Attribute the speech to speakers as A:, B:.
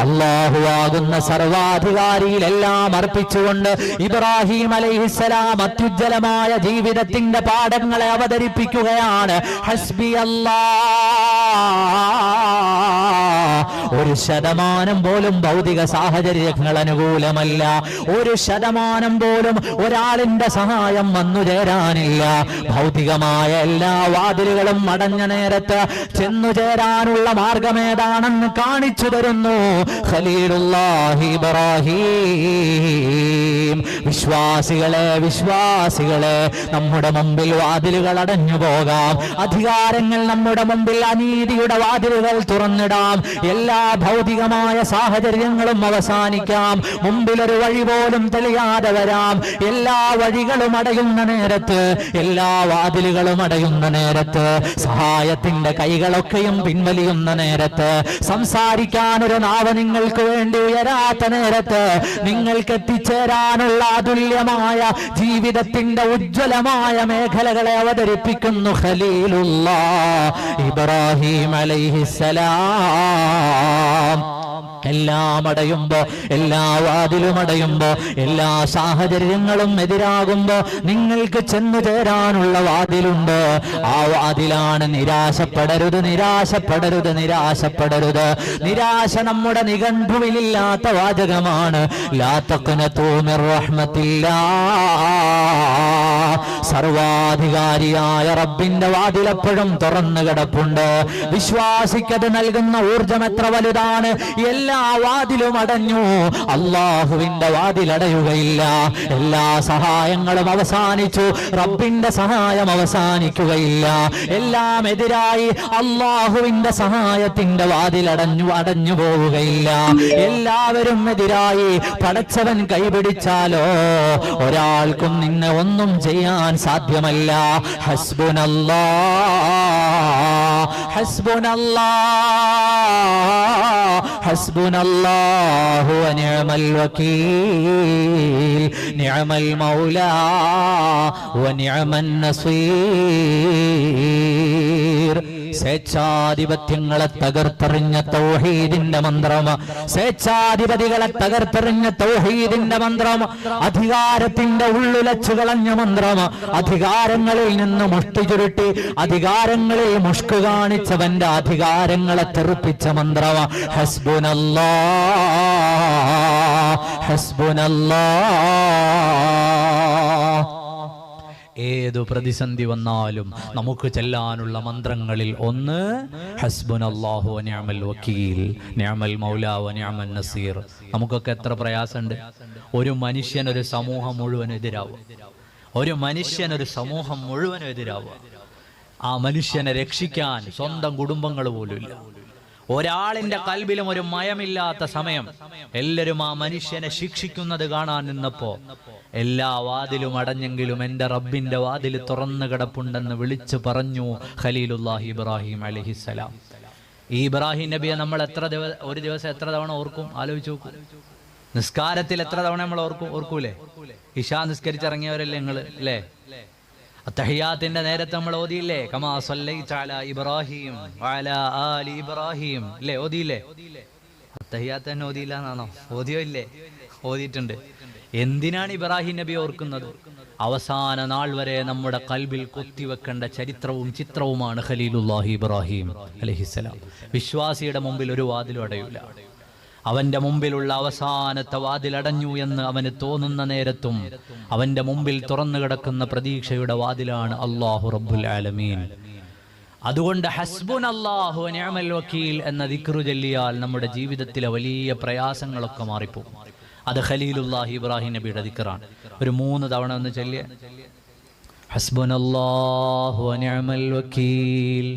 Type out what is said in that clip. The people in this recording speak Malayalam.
A: അള്ളാഹുവാകുന്ന സർവാധികാരിയിലെല്ലാം അർപ്പിച്ചുകൊണ്ട് ഇബ്രാഹിം അലൈഹിസ്സലാം അത്യുജ്വലമായ ജീവിതത്തിന്റെ പാഠങ്ങളെ അവതരിപ്പിക്കുകയാണ്. ഹസ്ബി അല്ലാ. ഒരു ശതമാനം പോലും ഭൗതിക സാഹചര്യങ്ങൾ അനുകൂലമല്ല. ഒരു ശതമാനം പോലും ഒരാളിന്റെ സഹായം വന്നു ചേരാനില്ല. ഭൗതികമായ എല്ലാ വാതിലുകളും അടഞ്ഞ നേരത്ത് ചെന്നു ചേരാനുള്ള മാർഗമേതാണെന്ന് കാണിച്ചു തരുന്നു. ഖലീലുല്ലാഹി ഇബ്രാഹിം. വിശ്വാസികളെ വിശ്വാസികളെ നമ്മുടെ മുമ്പിൽ വാതിലുകൾ അടഞ്ഞു പോകാം. അധികാരങ്ങൾ നമ്മുടെ മുമ്പിൽ അനീതിയുടെ വാതിലുകൾ തുറന്നിടാം. എല്ലാ ഭൗതികമായ സാഹചര്യങ്ങളും അവസാനിക്കാം. മുമ്പിലൊരു വഴി പോലും തെളിയാതെ വരാം. എല്ലാ വഴികളും അടയുന്ന നേരത്ത് എല്ലാ വാതിലുകളും അടയുന്ന നേരത്ത് സഹായത്തിന്റെ കൈകളൊക്കെയും പിൻവലിയുന്ന നേരത്ത് സംസാരിക്കാൻ ഒരു നിങ്ങൾക്ക് വേണ്ടി ഉയരാത്ത നേരത്ത് നിങ്ങൾക്ക് എത്തിച്ചേരാനുള്ള അതുല്യമായ ജീവിതത്തിന്റെ ഉജ്ജ്വലമായ മേഖലകളെ അവതരിപ്പിക്കുന്നു ഖലീലുള്ള ഇബ്രാഹിം അലൈഹിസലാം എല്ലാം അടയുമ്പോ എല്ലാ വാതിലും അടയുമ്പോ എല്ലാ സാഹചര്യങ്ങളും എതിരാകുമ്പോ നിങ്ങൾക്ക് ചെന്നു ചേരാനുള്ള വാതിലുണ്ട്. ആ വാതിലാണ് നിരാശപ്പെടരുത് നിരാശപ്പെടരുത് നിരാശപ്പെടരുത്. നിരാശ നമ്മുടെ നിഘണ്ടുവിലില്ലാത്ത വാചകമാണ്. സർവാധികാരിയായ റബ്ബിന്റെ വാതിലെപ്പോഴും തുറന്നു കിടപ്പുണ്ട് വിശ്വാസിക്കത് നൽകുന്ന ഊർജം എത്ര വലുതാണ്? എല്ലാ വാതിലും അടഞ്ഞു. അള്ളാഹുവിന്റെ വാതിലടയുകയില്ല എല്ലാ സഹായങ്ങളും അവസാനിച്ചു. റബ്ബിന്റെ സഹായം അവസാനിക്കുകയില്ല. എല്ലാം എതിരായി അള്ളാഹുവിന്റെ സഹായത്തിന്റെ വാതിലടഞ്ഞു അടഞ്ഞു പോവുകയില്ല. എല്ലാവരും എതിരായി പടച്ചവൻ കൈപിടിച്ചാലോ? ഒരാൾക്കും നിന്നെ ഒന്നും ചെയ്യാൻ സാധ്യമല്ല. ഹസ്ബുനല്ലാ ഹസ്ബുനല്ലാ. ഹസ്ബുനല്ലാഹു വനിഅമൽ വകീൽ നിഅമൽ മൗലാ വനിഅമൻ നസീർ സ്വേച്ഛാധിപത്യങ്ങളെ തകർത്തെറിഞ്ഞ തൗഹീദിന്റെ മന്ത്രം. സ്വേച്ഛാധിപതികളെ തകർത്തെറിഞ്ഞ തൗഹീദിന്റെ മന്ത്രം. അധികാരത്തിന്റെ ഉള്ളുലച്ചു കളഞ്ഞ മന്ത്രം. അധികാരങ്ങളിൽ നിന്ന് മുഷ്ടി ചുരുട്ടി അധികാരങ്ങളിൽ മുഷ്കു കാണിച്ചവന്റെ അധികാരങ്ങളെ തെറുപ്പിച്ച മന്ത്രം. ഹസ്ബുനല്ലാ ഹസ്ബുനല്ലാ. ഏതു പ്രതിസന്ധി വന്നാലും നമുക്ക് ചെല്ലാനുള്ള മന്ത്രങ്ങളിൽ ഒന്ന് ഹസ്ബുൻ അള്ളാഹു നിഅമൽ വക്കീൽ നിഅമൽ മൗലാവ് വ നിഅമൽ നസീർ. നമുക്കൊക്കെ എത്ര പ്രയാസമുണ്ട്? ഒരു മനുഷ്യൻ ഒരു സമൂഹം മുഴുവൻ എതിരാവുക ഒരു മനുഷ്യൻ ഒരു സമൂഹം മുഴുവൻ എതിരാവുക ആ മനുഷ്യനെ രക്ഷിക്കാൻ സ്വന്തം കുടുംബങ്ങൾ പോലും ഇല്ല. ഒരാളിന്റെ കൽബിലും ഒരു മയമില്ലാത്ത സമയം. എല്ലാവരും ആ മനുഷ്യനെ ശിക്ഷിക്കുന്നത് കാണാൻ നിന്നപ്പോ എല്ലാ വാതിലും അടഞ്ഞെങ്കിലും എന്റെ റബ്ബിന്റെ വാതിൽ തുറന്നു കിടപ്പുണ്ടെന്ന് വിളിച്ചു പറഞ്ഞു ഖലീലുല്ലാഹി ഇബ്രാഹിം അലഹിസലാം ഈ ഇബ്രാഹിം നബിയെ നമ്മൾ എത്ര ദിവസം ഒരു ദിവസം എത്ര തവണ ഓർക്കും? ആലോചിച്ച് നോക്കൂ. നിസ്കാരത്തിൽ എത്ര തവണ നമ്മൾ ഓർക്കും? ഓർക്കൂലേ? ഇഷാ നിസ്കരിച്ചിറങ്ങിയവരല്ലേ നിങ്ങൾ അല്ലേ അത്തഹിയാത്തിന്റെ നേരത്തെ നമ്മൾ ഓതിയില്ലേ? കമാ സല്ലൈത അലാ ഇബ്രാഹിം വഅലാ ആലി ഇബ്രാഹിം. അല്ലേ ഓതിയില്ലേ? അത്തഹിയാത്ത് തന്നെ ഓതിയില്ല എന്നാണോ ഓതിയോ ഇല്ലേ? ഓതിയിട്ടുണ്ട്. എന്തിനാണ് ഇബ്രാഹിം നബി ഓർക്കുന്നത്? അവസാന നാൾ വരെ നമ്മുടെ കൽബിൽ കൊത്തിവെക്കേണ്ട ചരിത്രവും ചിത്രവുമാണ് ഖലീലുല്ലാഹി ഇബ്രാഹിം അലഹിസലാം വിശ്വാസിയുടെ മുമ്പിൽ ഒരു വാതിലും അടയൂല. അവന്റെ മുമ്പിലുള്ള അവസാനത്തെ വാതിലടഞ്ഞു എന്ന് അവന് തോന്നുന്ന നേരത്തും അവന്റെ മുമ്പിൽ തുറന്നു കിടക്കുന്ന പ്രതീക്ഷയുടെ വാതിലാണ് അള്ളാഹു റബ്ബുൽ ആലമീൻ. അതുകൊണ്ട് ഹസ്ബുൻ അള്ളാഹു നിഅമൽ വക്കീൽ എന്ന ദിക്റു ചൊല്ലിയാൽ നമ്മുടെ ജീവിതത്തിലെ വലിയ പ്രയാസങ്ങളൊക്കെ മാറിപ്പോകും അത് ഖലീലുല്ലാഹി ഇബ്രാഹിം നബിയുടെ ദിക്റാണ്. ഒരു മൂന്ന് തവണ ഒന്ന് ചൊല്ലിയ ഹസ്ബുൻ അള്ളാഹു വക്കീൽ.